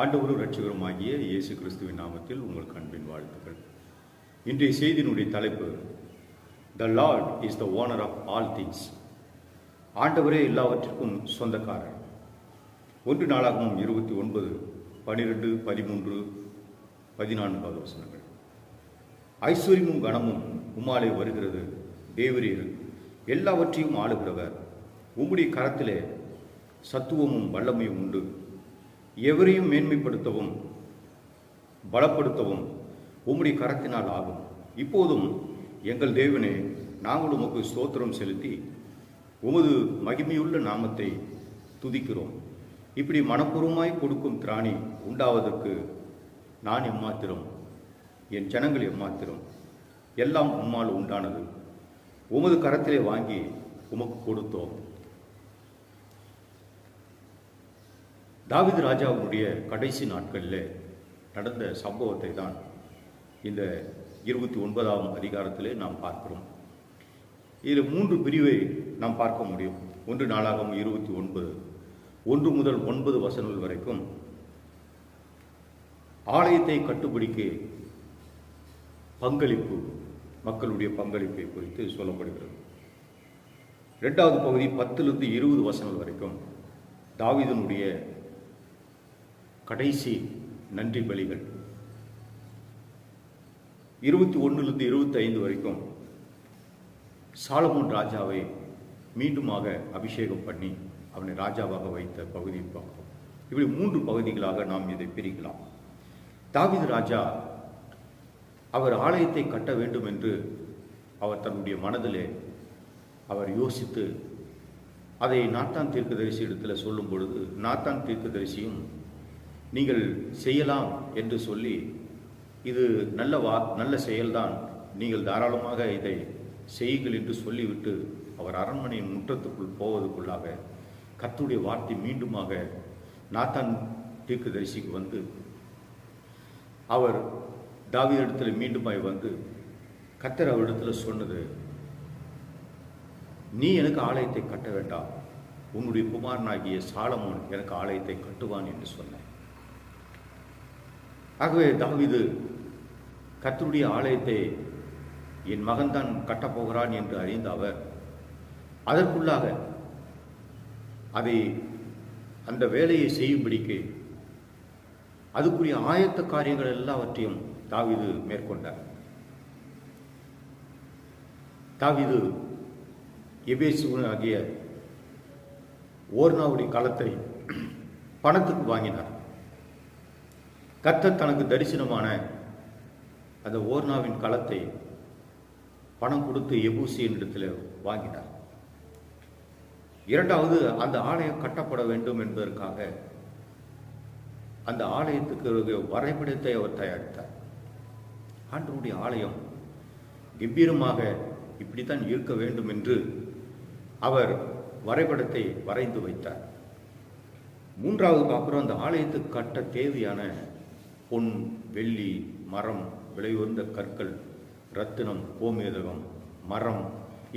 ஆண்டவரும் ரட்சகருமாகிய இயேசு கிறிஸ்துவின் நாமத்தில் உங்கள் அன்பின் வாழ்த்துக்கள். இன்றைய செய்தியினுடைய தலைப்பு the lord is the owner of all things ஆண்டவரே எல்லாவற்றிற்கும் சொந்தக்காரர். ஒன்று நாளாகவும் இருபத்தி ஒன்பது பனிரெண்டு பதிமூன்று பதினான்காவது வசனங்கள். ஐஸ்வர்யமும் கனமும் உமாலே வருகிறது. தேவரீர் எல்லாவற்றையும் ஆளுகிறவர். உம்முடைய கரத்திலே சத்துவமும் வல்லமையும் உண்டு. எவரையும் மேன்மைப்படுத்தவும் பலப்படுத்தவும் உம்முடைய கரத்தினால் ஆகும். இப்போதும் எங்கள் தேவனே நாங்கள் உமக்கு ஸ்தோத்திரம் செலுத்தி உமது மகிமையுள்ள நாமத்தை துதிக்கிறோம். இப்படி மனப்பூர்வமாய் கொடுக்கும் திராணி உண்டாவதற்கு நான் எம்மாத்திரம் என் ஜனங்கள் எம்மாத்திரம் எல்லாம் உம்மால் உண்டானது. உமது கரத்திலே வாங்கி உமக்கு கொடுத்தோம். தாவிது ராஜாவுடைய கடைசி நாட்களில் நடந்த சம்பவத்தை தான் இந்த இருபத்தி ஒன்பதாம் அதிகாரத்திலே நாம் பார்க்கிறோம். இதில் மூன்று பிரிவை நாம் பார்க்க முடியும். ஒன்று நாளாகம் இருபத்தி ஒன்பது ஒன்று முதல் ஒன்பது வசனங்கள் வரைக்கும். ஆலயத்தை கட்டுப்பிடிக்க பங்களிப்பு மக்களுடைய பங்களிப்பை குறித்து சொல்லப்படுகிறது. ரெண்டாவது பகுதி பத்திலிருந்து இருபது வசனங்கள் வரைக்கும் தாவிதனுடைய கடைசி நன்றி பலிகள். இருபத்தி ஒன்றுலேருந்து இருபத்தி ஐந்து வரைக்கும் சாலமோன் ராஜாவை மீண்டுமாக அபிஷேகம் பண்ணி அவனை ராஜாவாக வைத்த பகுதி பார்க்கும் இப்படி மூன்று பகுதிகளாக நாம் இதை பிரிக்கலாம். தாவிது ராஜா அவர் ஆலயத்தை கட்ட வேண்டும் என்று அவர் தன்னுடைய மனதிலே அவர் யோசித்து அதை நாத்தான் தீர்க்கதரிசி இடத்துல சொல்லும் பொழுது நாத்தான் தீர்க்கதரிசியும் நீங்கள் செய்யலாம் என்று சொல்லி இது நல்ல வா நல்ல செயல்தான். நீங்கள் தாராளமாக இதை செய்யுங்கள் என்று சொல்லிவிட்டு அவர் அரண்மனையின் முற்றத்துக்குள் போவதற்குள்ளாக கத்துடைய வார்த்தை மீண்டுமாக நாத்தான் தீர்க்கதரிசிக்கு வந்து அவர் தாவியிடத்தில் மீண்டுமாய் வந்து கத்தர் அவரிடத்தில் சொன்னது நீ எனக்கு ஆலயத்தை கட்ட வேண்டாம். உன்னுடைய குமாரனாகிய சாலமோன் எனக்கு ஆலயத்தை கட்டுவான் என்று சொன்னேன். ஆகவே தாவிது கத்தருடைய ஆலயத்தை என் மகன்தான் கட்டப்போகிறான் என்று அறிந்த அவர் அதற்குள்ளாக அதை அந்த வேலையை செய்யும்படிக்கு அதுக்குரிய ஆயத்த காரியங்கள் எல்லாவற்றையும் தாவிது மேற்கொண்டார். தாவிது எபேசு ஆகிய ஓர்னாவுடைய களத்தை பணத்துக்கு வாங்கினார். கர்த்தர் தனக்கு தரிசனமான அந்த ஓர்னாவின் களத்தை பணம் கொடுத்து எபூசியின் இடத்துல வாங்கினார். இரண்டாவது அந்த ஆலயம் கட்டப்பட வேண்டும் என்பதற்காக அந்த ஆலயத்துக்கு வரைபடத்தை அவர் தயாரித்தார். ஆண்டனுடைய ஆலயம் கம்பீரமாக இப்படித்தான் இருக்க வேண்டும் என்று அவர் வரைபடத்தை வரைந்து வைத்தார். மூன்றாவது பார்க்குறோம் அந்த ஆலயத்துக்கு கட்ட தேவையான பொன் வெள்ளி மரம் விலையுயர்ந்த கற்கள் ரத்தினம் கோமேதகம் மரம்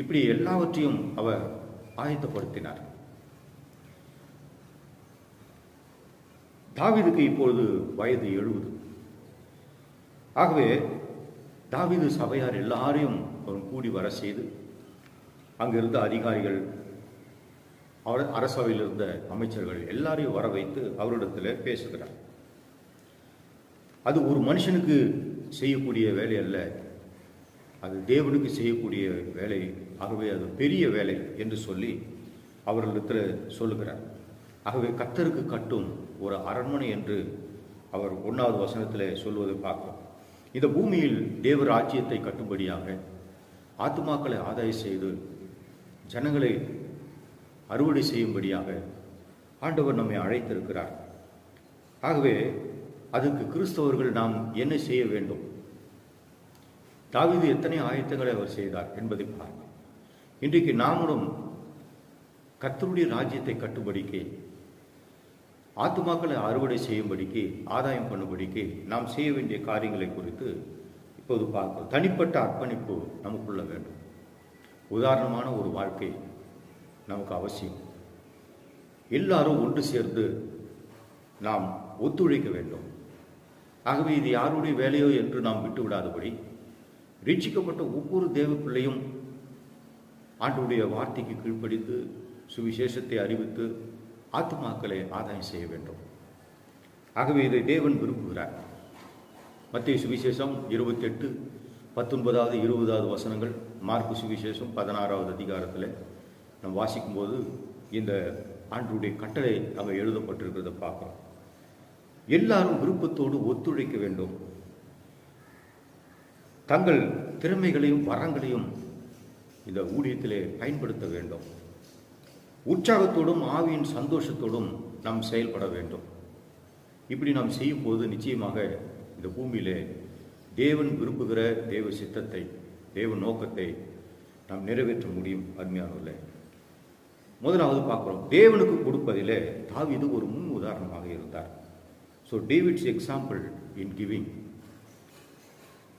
இப்படி எல்லாவற்றையும் அவர் ஆயத்தப்படுத்தினார். தாவிதுக்கு இப்பொழுது வயது எழுபது. ஆகவே தாவிது சபையார் எல்லாரையும் அவன் கூடி வர செய்து அங்கிருந்த அதிகாரிகள் அவர் அரசவையில் இருந்த அமைச்சர்கள் எல்லாரையும் வர வைத்து அவரிடத்தில் பேசுகிறார். அது ஒரு மனுஷனுக்கு செய்யக்கூடிய வேலை அல்ல. அது தேவனுக்கு செய்யக்கூடிய வேலை. ஆகவே அது பெரிய வேலை என்று சொல்லி அவர்களிடத்தில் சொல்லுகிறார். ஆகவே கத்தருக்கு கட்டும் ஒரு அரண்மனை என்று அவர் ஒன்றாவது வசனத்தில் சொல்வதை பார்க்கிறோம். இந்த பூமியில் தேவ ராஜ்யத்தை கட்டும்படியாக ஆத்துமாக்களை ஆதாயம் செய்து ஜனங்களை அறுவடை செய்யும்படியாக ஆண்டவர் நம்மை அழைத்திருக்கிறார். ஆகவே அதுக்கு கிறிஸ்தவர்கள் நாம் என்ன செய்ய வேண்டும்? தாவிது எத்தனை ஆயத்தங்களை அவர் செய்தார் என்பதை பாருங்கள். இன்றைக்கு நாமளும் கத்தருடைய ராஜ்யத்தை கட்டும்படிக்கு ஆத்மாக்களை அறுவடை செய்யும்படிக்கு ஆதாயம் பண்ணும்படிக்கு நாம் செய்ய வேண்டிய காரியங்களை குறித்து இப்போது பார்க்கிறோம் தனிப்பட்ட அர்ப்பணிப்பு நமக்குள்ள வேண்டும். உதாரணமான ஒரு வாழ்க்கை நமக்கு அவசியம். எல்லாரும் ஒன்று சேர்ந்து நாம் ஒத்துழைக்க வேண்டும். ஆகவே இது யாருடைய வேலையோ என்று நாம் விட்டு விடாதபடி ஒவ்வொரு தேவ பிள்ளையும் ஆண்டுடைய வார்த்தைக்கு கீழ்ப்படித்து சுவிசேஷத்தை அறிவித்து ஆத்மாக்களை ஆதாயம் செய்ய வேண்டும். ஆகவே இதை தேவன் விரும்புகிறார். மத்திய சுவிசேஷம் இருபத்தெட்டு பத்தொன்பதாவது இருபதாவது வசனங்கள் மார்க்கு சுவிசேஷம் பதினாறாவது அதிகாரத்தில் நாம் வாசிக்கும்போது இந்த ஆண்டுடைய கட்டளை அங்கே எழுதப்பட்டிருக்கிறத பார்க்குறோம். எல்லாரும் விருப்பத்தோடு ஒத்துழைக்க வேண்டும். தங்கள் திறமைகளையும் வரங்களையும் இந்த ஊழியத்திலே பயன்படுத்த வேண்டும். உற்சாகத்தோடும் ஆவியின் சந்தோஷத்தோடும் நாம் செயல்பட வேண்டும். இப்படி நாம் செய்யும்போது நிச்சயமாக இந்த பூமியிலே தேவன் விரும்புகிற தேவ சித்தத்தை தேவ நோக்கத்தை நாம் நிறைவேற்ற முடியும் அருமையானவர்களே முதலாவது பார்க்குறோம். தேவனுக்கு கொடுப்பதிலே தாவிது ஒரு முன் உதாரணமாக இருந்தார். So David's example in giving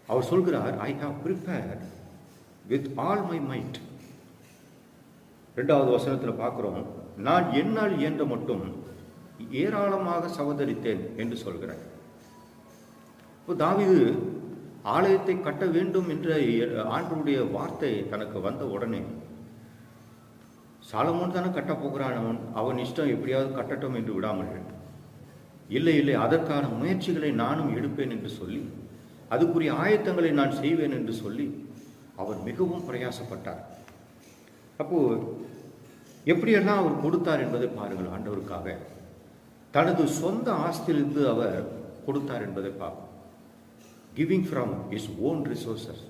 அவர் சொல்கிறார் I have prepared with all my might ரெண்டாவது வசனத்தில் பார்க்குறோம் நான் என்னால் இயன்ற மட்டும் ஏராளமாக சவதரித்தேன் என்று சொல்கிறார். இப்போ தாவீது ஆலயத்தை கட்ட வேண்டும் என்ற ஆண்டருடைய வார்த்தை தனக்கு வந்த உடனே சாலமோன் தானே கட்டப் போகிறான்? அவன் அவன் இஷ்டம் எப்படியாவது கட்டட்டும் என்று விடாமல் இல்லை இல்லை அதற்கான முயற்சிகளை நானும் எடுப்பேன் என்று சொல்லி அதுக்குரிய ஆயத்தங்களை நான் செய்வேன் என்று சொல்லி அவர் மிகவும் பிரயாசப்பட்டார். அப்போ எப்படியெல்லாம் அவர் கொடுத்தார் என்பதை பாருங்கள் ஆண்டவருக்காக. தனது சொந்த ஆஸ்தியிலிருந்து அவர் கொடுத்தார் என்பதை பார்ப்போம். Giving from his own resources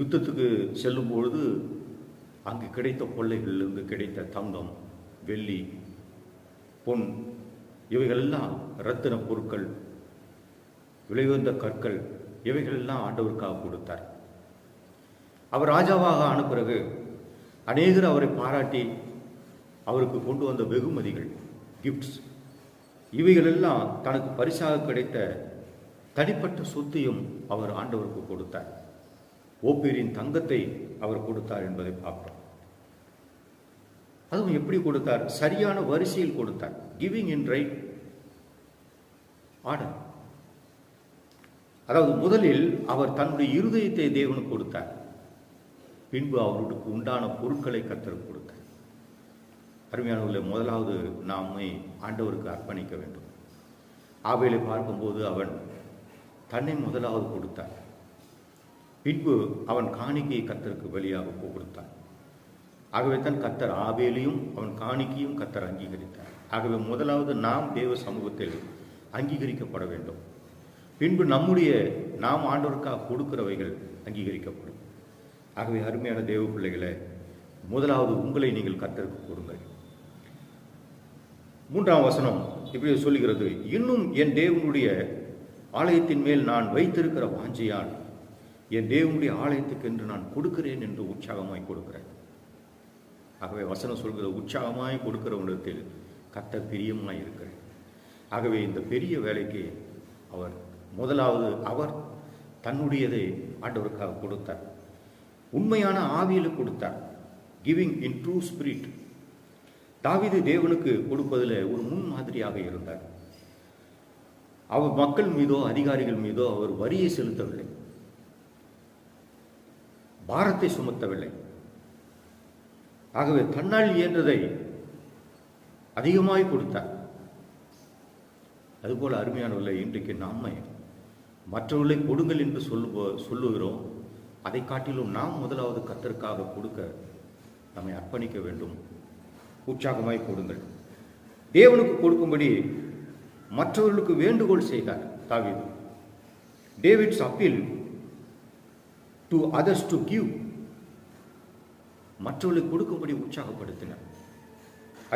யுத்தத்துக்கு செல்லும் பொழுது அங்கு கிடைத்த கொள்ளைகளிலிருந்து கிடைத்த தங்கம் வெள்ளி பொன் இவைகளெல்லாம் ரத்தின பொருட்கள் விலையுயர்ந்த கற்கள் இவைகளெல்லாம் ஆண்டவருக்காக கொடுத்தார். அவர் ராஜாவாக ஆன பிறகு அநேகர் அவரை பாராட்டி அவருக்கு கொண்டு வந்த வெகுமதிகள் கிஃப்ட்ஸ் இவைகளெல்லாம் தனக்கு பரிசாக கிடைத்த தனிப்பட்ட சொத்தையும் அவர் ஆண்டவருக்கு கொடுத்தார். ஓப்பீரின் தங்கத்தை அவர் கொடுத்தார் என்பதை பார்க்கிறோம் அதுவும் எப்படி கொடுத்தார்? சரியான வரிசையில் கொடுத்தார். கிவிங் இன் ரைட் ஆர்டர் அதாவது முதலில் அவர் தன்னுடைய இருதயத்தை தேவனுக்கு கொடுத்தார். பின்பு அவர்களுக்கு உண்டான பொருட்களை கத்தருக்கு கொடுத்தார். அருமையானவர்களை முதலாவது நாமை ஆண்டவருக்கு அர்ப்பணிக்க வேண்டும். ஆவேலை பார்க்கும்போது அவன் தன்னை முதலாவது கொடுத்தான் பின்பு அவன் காணிக்கையை கத்தருக்கு வெளியாக கொடுத்தான் ஆகவே தான் கத்தர் ஆவேலையும் அவன் காணிக்கையும் கத்தர் அங்கீகரித்தார். ஆகவே முதலாவது நாம் தேவ சமூகத்தில் அங்கீகரிக்கப்பட வேண்டும். பின்பு நம்முடைய நாம் ஆண்டவருக்காக கொடுக்கிறவைகள் அங்கீகரிக்கப்படும். ஆகவே அருமையான தேவ பிள்ளைகளை முதலாவது உங்களை நீங்கள் கத்தருக்கு கொடுங்கள். மூன்றாம் வசனம் இப்படி சொல்லுகிறது இன்னும் என் தேவனுடைய ஆலயத்தின் மேல் நான் வைத்திருக்கிற வாஞ்சையால் என் தேவனுடைய ஆலயத்துக்கு என்று நான் கொடுக்கிறேன் என்று உற்சாகமாய் கொடுக்கிறேன். ஆகவே வசனம் சொல்கிற உற்சாகமாய் கொடுக்கிறவனிடத்தில் கத்த பிரியமாக இருக்கிறேன் ஆகவே இந்த பெரிய வேலைக்கு அவர் முதலாவது அவர் தன்னுடையதை ஆண்டவருக்காக கொடுத்தார். உண்மையான ஆவியில் கொடுத்தார். கிவிங் இன் ட்ரூ ஸ்பிரிட் தாவிது தேவனுக்கு கொடுப்பதில் ஒரு முன்மாதிரியாக இருந்தார். அவர் மக்கள் மீதோ அதிகாரிகள் மீதோ அவர் வரியை செலுத்தவில்லை. பாரத்தை சுமத்தவில்லை. ஆகவே தன்னால் இயன்றதை அதிகமாய் கொடுத்தார். அதுபோல் அருமையானவர்களை இன்றைக்கு நாம் மற்றவர்களை கொடுங்கள் என்று சொல்லுவோ சொல்லுகிறோம். அதை காட்டிலும் நாம் முதலாவது கத்தருக்காக கொடுக்க நம்மை அர்ப்பணிக்க வேண்டும். உற்சாகமாய் கொடுங்கள். தேவனுக்கு கொடுக்கும்படி மற்றவர்களுக்கு வேண்டுகோள் செய்தார் தாவீது. David's appeal to others to give மற்றவர்களுக்கு கொடுக்கும்படி உற்சாகப்படுத்தினார்.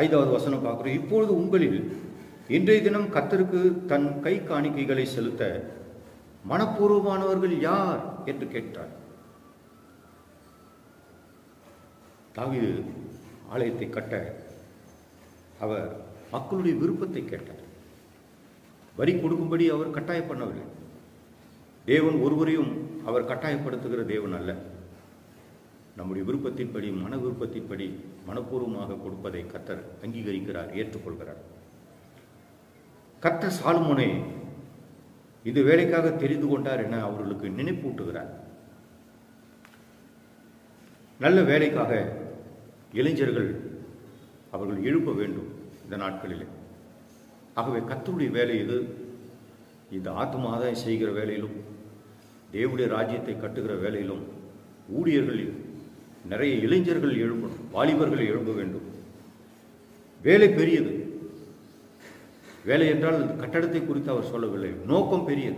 ஐந்தாவது வசனம் பார்க்குறோம். இப்பொழுது உங்களில் இன்றைய தினம் கத்தருக்கு தன் கை காணிக்கைகளை செலுத்த மனப்பூர்வமானவர்கள் யார் என்று கேட்டார். தாவிது ஆலயத்தை கட்ட அவர் மக்களுடைய விருப்பத்தை கேட்டார். வரி கொடுக்கும்படி அவர் கட்டாயப்பண்ணவில்லை தேவன் ஒருவரையும் அவர் கட்டாயப்படுத்துகிற தேவன் அல்ல. நம்முடைய விருப்பத்தின்படி மன விருப்பத்தின்படி மனப்பூர்வமாக கொடுப்பதை கத்தர் அங்கீகரிக்கிறார் ஏற்றுக்கொள்கிறார். கத்த சாலுமோனை இது வேலைக்காக தெரிந்து கொண்டார் என அவர்களுக்கு நினைப்பூட்டுகிறார். நல்ல வேலைக்காக இளைஞர்கள் அவர்கள் எழுப்ப வேண்டும் இந்த நாட்களிலே. ஆகவே கத்தருடைய வேலை இது இந்த ஆத்ம ஆதாயம் செய்கிற வேலையிலும் தேவடைய ராஜ்யத்தை கட்டுகிற வேலையிலும் ஊழியர்கள் நிறைய இளைஞர்கள் எழும்பணும் வாலிபர்கள் எழும்ப வேண்டும். வேலை பெரியது. வேலை என்றால் கட்டடத்தை குறித்து அவர் சொல்லவில்லை. நோக்கம் பெரியது.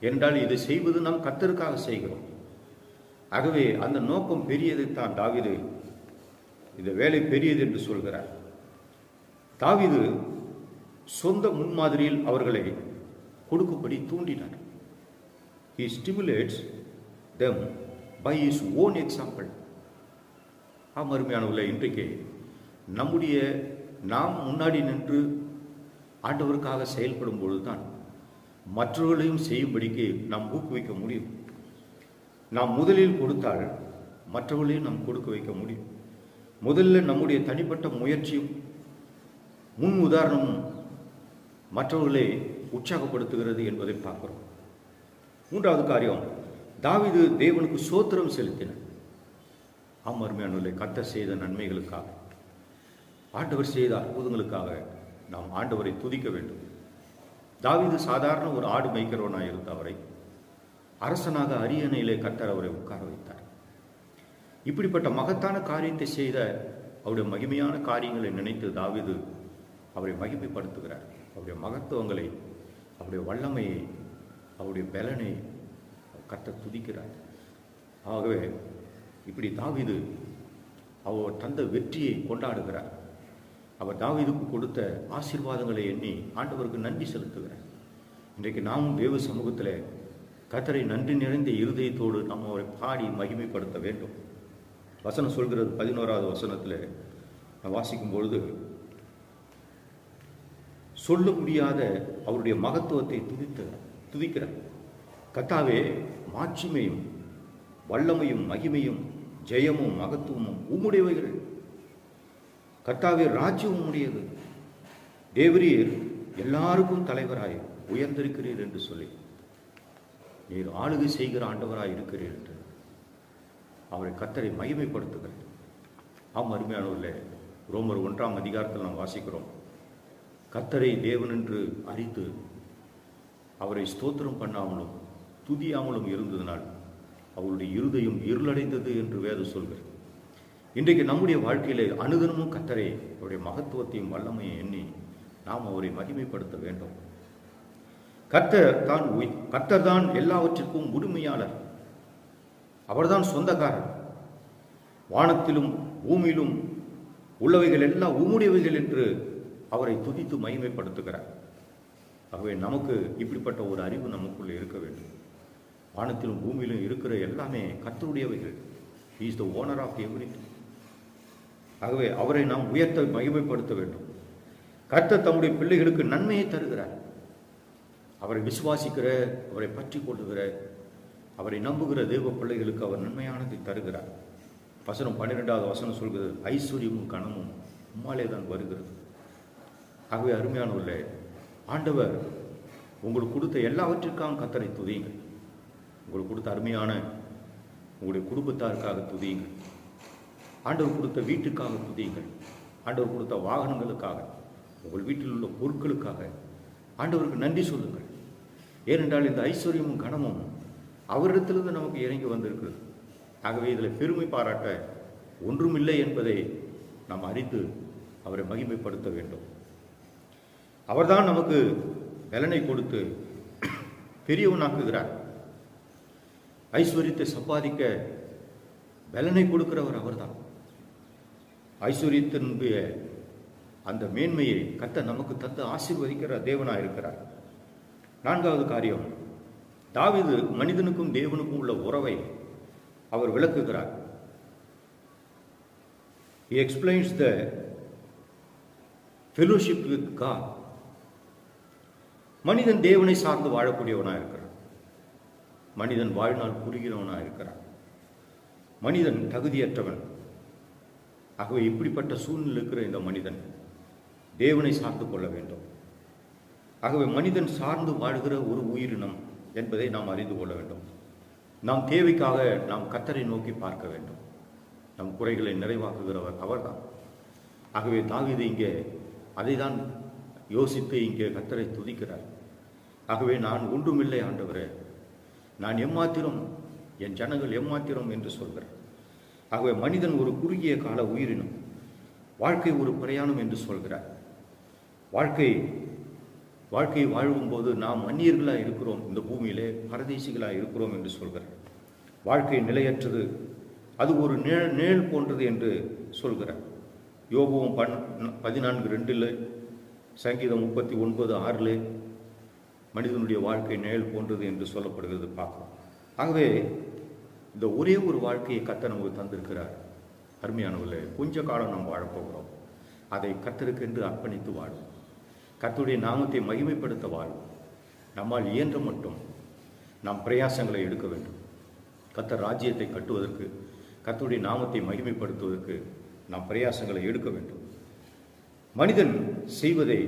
என்றால் இதை செய்வது நாம் கத்தருக்காக செய்கிறோம். ஆகவே அந்த நோக்கம் பெரியதைத்தான் தாவீது இந்த வேலை பெரியது என்று சொல்கிறார். தாவீது சொந்த முன்மாதிரியில் அவர்களை கொடுக்கும்படி தூண்டினார். He stimulates them by his own example ஆம் அருமையானவர்களே இன்றைக்கு நம்முடைய நாம் முன்னாடி நின்று ஆண்டவருக்காக செயல்படும் பொழுதுதான் மற்றவர்களையும் செய்யும்படிக்கு நாம் ஊக்குவிக்க முடியும். நாம் முதலில் கொடுத்தால் மற்றவர்களையும் நாம் கொடுக்க வைக்க முடியும். முதல்ல நம்முடைய தனிப்பட்ட முயற்சியும் முன் உதாரணமும் மற்றவர்களை உற்சாகப்படுத்துகிறது என்பதை பார்க்கிறோம். மூன்றாவது காரியம் தாவீது தேவனுக்கு சோத்திரம் செலுத்தினார். ஆம் அருமையானவர்களை கத்த செய்த நன்மைகளுக்காக ஆண்டவர் செய்த அற்புதங்களுக்காக நாம் ஆண்டவரை துதிக்க வேண்டும். தாவீது சாதாரண ஒரு ஆடு மேய்க்கிறவனாக இருந்த அவரை அரசனாக அரியணையிலே கத்தர் அவரை உட்கார வைத்தார். இப்படிப்பட்ட மகத்தான காரியத்தை செய்த அவருடைய மகிமையான காரியங்களை நினைத்து தாவீது அவரை மகிமைப்படுத்துகிறார். அவருடைய மகத்துவங்களை அவருடைய வல்லமையை அவருடைய பலனை கத்த துதிக்கிறார். ஆகவே இப்படி தாவிது அவர் தந்த வெற்றியை கொண்டாடுகிறார். அவர் தாவிதுக்கு கொடுத்த ஆசீர்வாதங்களை எண்ணி ஆண்டவருக்கு நன்றி செலுத்துகிறார். இன்றைக்கு நாமும் தேவ சமூகத்தில் கத்தரை நன்றி நிறைந்த இருதயத்தோடு நாம் அவரை பாடி மகிமைப்படுத்த வேண்டும். வசனம் சொல்கிறது பதினோராவது வசனத்தில் நான் வாசிக்கும் பொழுது சொல்ல முடியாத அவருடைய மகத்துவத்தை துதித்த துதிக்கிறார். கத்தாவே மாட்சிமையும் வல்லமையும் மகிமையும் ஜெயமும் மகத்துவமும் உம்முடையவைகள். கத்தாவே ராஜ்யம் உம்முடையது. தேவரீர் எல்லாருக்கும் தலைவராய் உயர்ந்திருக்கிறீர் என்று சொல்லி. நீர் ஆளுகை செய்கிற ஆண்டவராய் இருக்கிறீர் என்று. அவரை கத்தரை மகிமைப்படுத்துகிறார் ஆம் அருமையானவர்களே ரோமர் ஒன்றாம் அதிகாரத்தில் நாம் வாசிக்கிறோம். கத்தரை தேவன் என்று அறிந்து அவரை ஸ்தோத்திரம் பண்ணாமலும் துதியாமலும் இருந்ததனால் அவளுடைய இருதயம் இருளடைந்தது என்று வேதம் சொல்கிறது. இன்றைக்கு நம்முடைய வாழ்க்கையிலே அனுதினமும் கத்தரை அவருடைய மகத்துவத்தையும் வல்லமையும் எண்ணி நாம் அவரை மகிமைப்படுத்த வேண்டும். கர்த்தர் தான் உய்- கர்த்தர் தான் எல்லாவற்றிற்கும் உரிமையாளர். அவர்தான் சொந்தக்காரர். வானத்திலும் பூமியிலும் உள்ளவைகள் எல்லாம் உம்முடையவைகள் என்று அவரை துதித்து மகிமைப்படுத்துகிறார். ஆகவே நமக்கு இப்படிப்பட்ட ஒரு அறிவு நமக்குள்ளே இருக்க வேண்டும். வானத்திலும் பூமியிலும் இருக்கிற எல்லாமே கத்தருடையவைகள் is the owner of every ஆகவே அவரை நாம் உயர்த்த மகிமைப்படுத்த வேண்டும். கர்த்தர் தம்முடைய பிள்ளைகளுக்கு நன்மையை தருகிறார். அவரை விசுவாசிக்கிற அவரை பற்றி கொள்ளுகிற அவரை நம்புகிற தேவ பிள்ளைகளுக்கு அவர் நன்மையானதை தருகிறார். வசனம் பன்னிரெண்டாவது வசனம் சொல்கிறது ஐஸ்வர்யமும் கனமும் உம்மாலே தான் வருகிறது. ஆகவே அருமையானவர்களே ஆண்டவர் உங்களுக்கு கொடுத்த எல்லாவற்றிற்காக கத்தரை துதியுங்கள். உங்களுக்கு கொடுத்த அருமையான உங்களுடைய குடும்பத்தாருக்காக துதியுங்கள். ஆண்டவர் கொடுத்த வீட்டுக்காக துதியுங்கள். ஆண்டவர் கொடுத்த வாகனங்களுக்காக உங்கள் வீட்டில் உள்ள பொருட்களுக்காக ஆண்டவருக்கு நன்றி சொல்லுங்கள். ஏனென்றால் இந்த ஐஸ்வர்யமும் கனமும் அவரிடத்திலிருந்து நமக்கு இறங்கி வந்திருக்கிறது. ஆகவே இதில் பெருமை பாராட்ட ஒன்றுமில்லை என்பதை நாம் அறிந்து அவரை மகிமைப்படுத்த வேண்டும். அவர்தான் நமக்கு பலனை கொடுத்து பெரியவனாக்குகிறார். ஐஸ்வர்யத்தை சம்பாதிக்க பலனை கொடுக்கிறவர் அவர்தான். ஐஸ்வர்யத்தினுடைய அந்த மேன்மையை கத்த நமக்கு தந்து ஆசீர்வதிக்கிற தேவனாக இருக்கிறார். நான்காவது காரியம் தாவிது மனிதனுக்கும் தேவனுக்கும் உள்ள உறவை அவர் விளக்குகிறார். He explains the fellowship with God. மனிதன் தேவனை சார்ந்து வாழக்கூடியவனாக இருக்கிறான் மனிதன் வாழ்நாள் குறுகிறவனாக இருக்கிறான் மனிதன் தகுதியற்றவன். ஆகவே இப்படிப்பட்ட சூழ்நிலை இருக்கிற இந்த மனிதன் தேவனை சார்ந்து கொள்ள வேண்டும். ஆகவே மனிதன் சார்ந்து வாழ்கிற ஒரு உயிரினம் என்பதை நாம் அறிந்து கொள்ள வேண்டும். நாம் தேவைக்காக நாம் கத்தரை நோக்கி பார்க்க வேண்டும். நம் குறைகளை நிறைவாக்குகிறவர் அவர்தான். ஆகவே தாவீது இங்கே அதை தான் யோசித்து இங்கே கத்தரை துதிக்கிறார். ஆகவே நான் ஒன்றுமில்லை ஆண்டவரே. நான் எம்மாத்திரம் என் ஜனங்கள் எம்மாத்திரம் என்று சொல்கிறார் ஆகவே மனிதன் ஒரு குறுகிய கால உயிரினம் வாழ்க்கை ஒரு பிரயாணம் என்று சொல்கிறார். வாழ்க்கை வாழ்க்கை வாழும்போது நாம் அந்நியர்களாக இருக்கிறோம் இந்த பூமியிலே பரதேசிகளாக இருக்கிறோம் என்று சொல்கிறார். வாழ்க்கை நிலையற்றது அது ஒரு நிழல் நிழல் போன்றது என்று சொல்கிறார். யோபுவும் பன் பதினான்கு ரெண்டில் சங்கீதம் முப்பத்தி ஒன்பது ஆறில் மனிதனுடைய வாழ்க்கை நிழல் போன்றது என்று சொல்லப்படுகிறது பார்க்கிறோம். ஆகவே இந்த ஒரே ஒரு வாழ்க்கையை கத்த நமக்கு தந்திருக்கிறார். அருமையானவர்களே கொஞ்ச காலம் நாம் வாழப்போகிறோம். அதை கத்தருக்கென்று அர்ப்பணித்து வாழும். கத்துடைய நாமத்தை மகிமைப்படுத்த வாழும். நம்மால் இயன்ற மட்டும் நாம் பிரயாசங்களை எடுக்க வேண்டும். கத்தர் ராஜ்யத்தை கட்டுவதற்கு கத்துடைய நாமத்தை மகிமைப்படுத்துவதற்கு நாம் பிரயாசங்களை எடுக்க வேண்டும். மனிதன் செய்வதை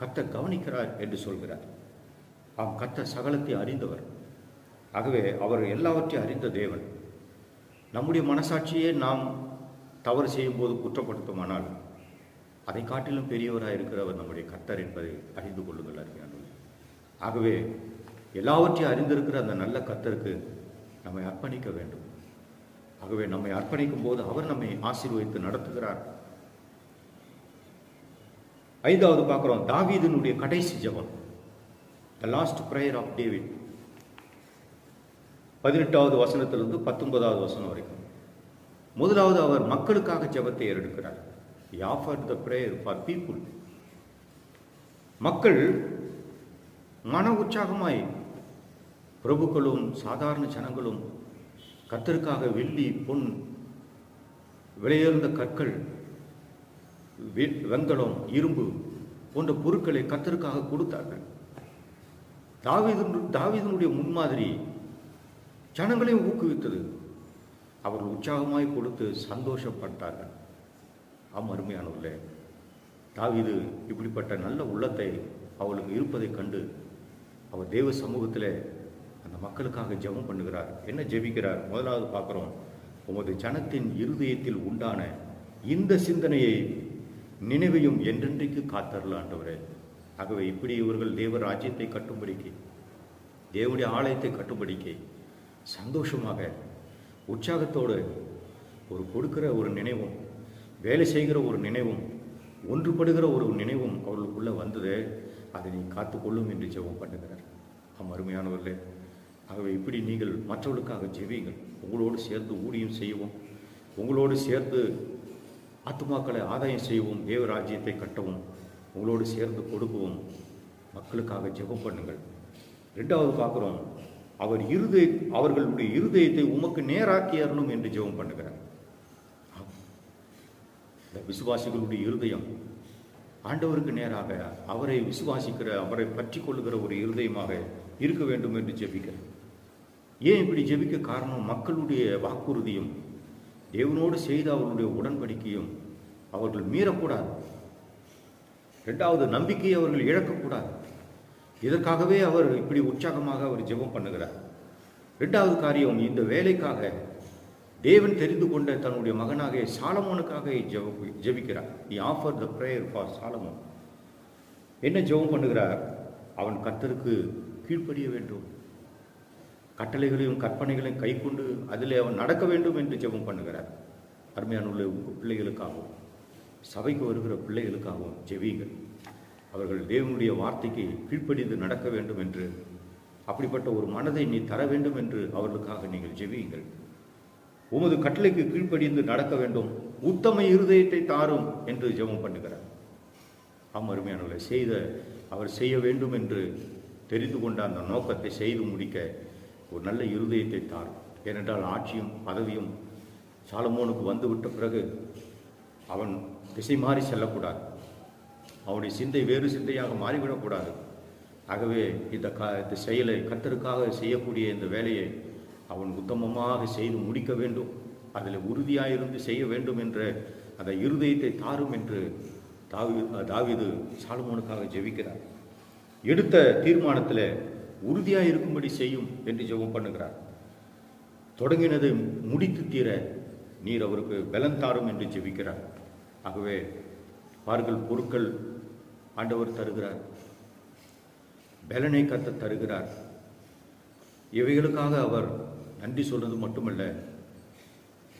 கத்த கவனிக்கிறார் என்று சொல்கிறார். ஆம் கத்தர் சகலத்தை அறிந்தவர். ஆகவே அவர் எல்லாவற்றையும் அறிந்த தேவன். நம்முடைய மனசாட்சியே நாம் தவறு செய்யும்போது குற்றப்படுத்துமானால் அதை காட்டிலும் பெரியவராக இருக்கிறவர் நம்முடைய கத்தர் என்பதை அறிந்து கொள்ளுங்கள் அருமையானவர்களே ஆகவே எல்லாவற்றையும் அறிந்திருக்கிற அந்த நல்ல கத்தருக்கு நம்மை அர்ப்பணிக்க வேண்டும். ஆகவே நம்மை அர்ப்பணிக்கும் போது அவர் நம்மை ஆசீர்வதித்து நடத்துகிறார். ஐந்தாவது பார்க்குறோம் தாவீதினுடைய கடைசி ஜபம். The last prayer of David பதினெட்டாவது வசனத்திலிருந்து பத்தொன்பதாவது வசனம் வரைக்கும். முதலாவது அவர் மக்களுக்காக ஜபத்தை ஏறெடுக்கிறார். Offer the prayer for people மக்கள் மன உற்சாகமாய் பிரபுக்களும் சாதாரண ஜனங்களும் கத்தருக்காக வெள்ளி பொன் விலையுயர்ந்த கற்கள் வெ- வெண்கலம் இரும்பு போன்ற பொருட்களை கத்தருக்காக கொடுத்தார்கள். தாவீது தாவீதனுடைய முன்மாதிரி ஜனங்களையும் ஊக்குவித்தது. அவர்கள் உற்சாகமாய் கொடுத்து சந்தோஷப்பட்டார்கள். ஆம் அருமையானவர்களே தாவீது இப்படிப்பட்ட நல்ல உள்ளத்தை அவளுக்கு இருப்பதைக் கண்டு அவர் தேவ சமூகத்தில் அந்த மக்களுக்காக ஜெபம் பண்ணுகிறார். என்ன ஜெபிக்கிறார்? முதலாவது பார்க்குறோம். உமது ஜனத்தின் இருதயத்தில் உண்டான இந்த சிந்தனையை நினைவையும் என்றென்றைக்கு காத்தரல ஆகவே இப்படி இவர்கள் தேவ ராஜ்யத்தை கட்டும்படிக்கு தேவனுடைய ஆலயத்தை கட்டும்படிக்கு சந்தோஷமாக உற்சாகத்தோடு ஒரு கொடுக்கிற ஒரு நினைவும் வேலை செய்கிற ஒரு நினைவும் ஒன்றுபடுகிற ஒரு நினைவும் அவர்களுக்குள்ளே வந்தது. அதை நீ காத்துக்கொள்ளும் என்று ஜெபம் பண்ணுகிறார். ஆம் அருமையானவர்களே ஆகவே இப்படி நீங்கள் மற்றவர்களுக்காக ஜெபியுங்கள். உங்களோடு சேர்ந்து ஊழியம் செய்யவும் உங்களோடு சேர்த்து ஆத்துமாக்களை ஆதாயம் செய்யவும் தேவராஜ்யத்தை கட்டவும் உங்களோடு சேர்ந்து கொடுக்கவும் மக்களுக்காக ஜெபம் பண்ணுங்கள். ரெண்டாவது பார்க்குறோம் அவர் இருதய அவர்களுடைய இருதயத்தை உமக்கு நேராக்கி அருளும் என்று ஜெபம் பண்ணுகிறார். இந்த விசுவாசிகளுடைய இருதயம் ஆண்டவருக்கு நேராக அவரை விசுவாசிக்கிற அவரை பற்றி கொள்ளுகிற ஒரு இருதயமாக இருக்க வேண்டும் என்று ஜெபிக்கிறார் ஏன் இப்படி ஜெபிக்க காரணம்? மக்களுடைய வாக்குறுதியும் தேவனோடு செய்த அவர்களுடைய உடன்படிக்கையும் அவர்கள் மீறக்கூடாது. ரெண்டாவது நம்பிக்கையை அவர்கள் இழக்கக்கூடாது. இதற்காகவே அவர் இப்படி உற்சாகமாக அவர் ஜெபம் பண்ணுகிறார்? ரெண்டாவது காரியம் இந்த வேலைக்காக தேவன் தெரிந்து கொண்ட தன்னுடைய மகனாக சாலமோனுக்காக ஜெப ஜெபிக்கிறார். He offer the prayer for Solomon. என்ன ஜெபம் பண்ணுகிறார்? அவன் கத்தருக்கு கீழ்ப்படிய வேண்டும். கட்டளைகளையும் கற்பனைகளையும் கைக்கொண்டு அதில் அவன் நடக்க வேண்டும் என்று ஜெபம் பண்ணுகிறார். அருமையான உள்ள பிள்ளைகளுக்காகவும் சபைக்கு வருகிற பிள்ளைகளுக்காகவும் ஜெவியுங்கள் அவர்கள் தேவனுடைய வார்த்தைக்கு கீழ்ப்படிந்து நடக்க வேண்டும் என்று அப்படிப்பட்ட ஒரு மனதை நீ தர வேண்டும் என்று அவர்களுக்காக நீங்கள் ஜெவியுங்கள் உமது கட்டளைக்கு கீழ்ப்படிந்து நடக்க வேண்டும். உத்தம இருதயத்தை தாரும் என்று ஜெபம் பண்ணுகிறார். ஆம் அருமையானவர்களை செய்த அவர் செய்ய வேண்டும் என்று தெரிந்து கொண்ட அந்த நோக்கத்தை செய்து முடிக்க ஒரு நல்ல இருதயத்தை தாரும். ஏனென்றால் ஆட்சியும் பதவியும் சாலமோனுக்கு வந்துவிட்ட பிறகு அவன் திசை மாறி செல்லக்கூடாது. அவனுடைய சிந்தை வேறு சிந்தையாக மாறிவிடக்கூடாது. ஆகவே இந்த கா இந்த செயலை கத்தருக்காக செய்யக்கூடிய இந்த வேலையை அவன் உத்தமமாக செய்து முடிக்க வேண்டும். அதில் உறுதியாக இருந்து செய்ய வேண்டும் என்ற அந்த இருதயத்தை தாரும் என்று தாவி தாவிது சாலுமோனுக்காக ஜெபிக்கிறார். எடுத்த தீர்மானத்தில் உறுதியாக இருக்கும்படி செய்யும் என்று ஜெபம் பண்ணுகிறார். தொடங்கினதை முடித்து தீர நீர் அவருக்கு பலன் தாரும் என்று ஜெபிக்கிறார். ஆகவே பாருங்கள் பொருட்கள் ஆண்டவர் தருகிறார். பலனை கத்த தருகிறார். இவைகளுக்காக அவர் நன்றி சொல்வது மட்டுமல்ல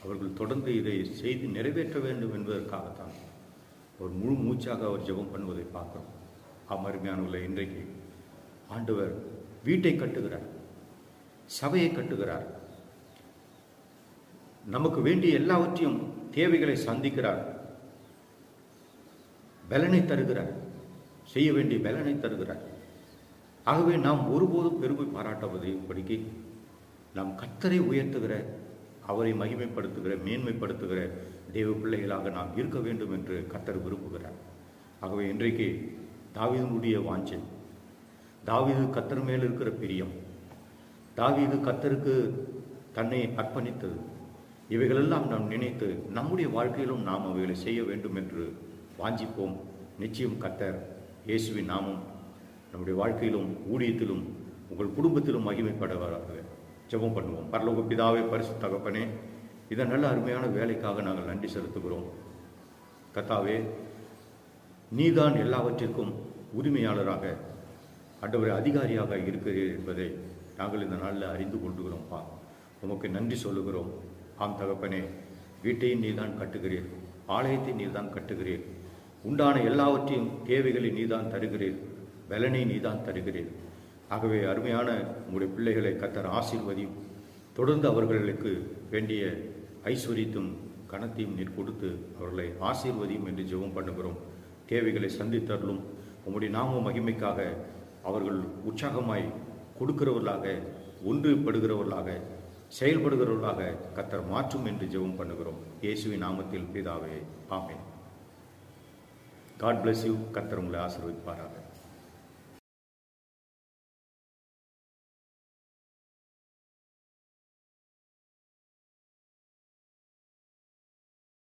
அவர்கள் தொடர்ந்து இதை செய்து நிறைவேற்ற வேண்டும் என்பதற்காகத்தான் ஒரு முழு மூச்சாக அவர் ஜெபம் பண்ணுவதை பார்க்கிறோம். அமருமையானவர்களை இன்றைக்கு ஆண்டவர் வீட்டை கட்டுகிறார் சபையை கட்டுகிறார். நமக்கு வேண்டிய எல்லாவற்றையும் தேவைகளை சந்திக்கிறார். பலனை தருகிறார். செய்ய வேண்டிய பலனை தருகிறார். ஆகவே நாம் ஒருபோதும் பெருமை பாராட்டுவதை படிக்க நாம் கத்தரை உயர்த்துகிற அவரை மகிமைப்படுத்துகிற மேன்மைப்படுத்துகிற தெய்வ பிள்ளைகளாக நாம் இருக்க வேண்டும் என்று கத்தர் விரும்புகிறார். ஆகவே இன்றைக்கு தாவிதனுடைய வாஞ்சை தாவீது கத்தர் மேல் இருக்கிற பிரியம் தாவீது கத்தருக்கு தன்னை அர்ப்பணித்தது இவைகளெல்லாம் நாம் நினைத்து நம்முடைய வாழ்க்கையிலும் நாம் அவைகளை செய்ய வேண்டும் என்று வாஞ்சிப்போம். நிச்சயம் கத்தர் இயேசுவின் நாமம் நம்முடைய வாழ்க்கையிலும் ஊழியத்திலும் உங்கள் குடும்பத்திலும் மகிமைப்படவராக ஜெபம் பண்ணுவோம். பரலோக பிதாவே பரிசு தகப்பனே இதை நல்ல அருமையான வேலைக்காக நாங்கள் நன்றி செலுத்துகிறோம். கத்தாவே நீதான் எல்லாவற்றிற்கும் உரிமையாளராக ஆண்டவரே அதிகாரியாக இருக்கிறீர் என்பதை நாங்கள் இந்த நாளில் அறிந்து கொண்டுகிறோம்ப்பா உமக்கு நன்றி சொல்லுகிறோம். ஆம் தகப்பனே வீட்டையும் நீதான் கட்டுகிறீர். ஆலயத்தை நீர்தான் கட்டுகிறீர். உண்டான எல்லாவற்றையும் தேவைகளை நீதான் தருகிறீர் பலனை நீதான் தருகிறீர். ஆகவே அருமையான உங்களுடைய பிள்ளைகளை கத்தர் ஆசீர்வதியும் தொடர்ந்து அவர்களுக்கு வேண்டிய ஐஸ்வர்யத்தும் கனத்தையும் நீர் கொடுத்து அவர்களை ஆசீர்வதியும் என்று ஜெபம் பண்ணுகிறோம். தேவைகளை சந்தித்தருளும். உம்முடைய நாம மகிமைக்காக அவர்கள் உற்சாகமாய் கொடுக்கிறவர்களாக ஒன்றுபடுகிறவர்களாக செயல்படுகிறவர்களாக கத்தர் மாற்றும் என்று ஜெபம் பண்ணுகிறோம். இயேசுவின் நாமத்தில் பிதாவே ஆமேன். காட் bless யூ கத்தர் உங்களை ஆசீர்வதிப்பாராக.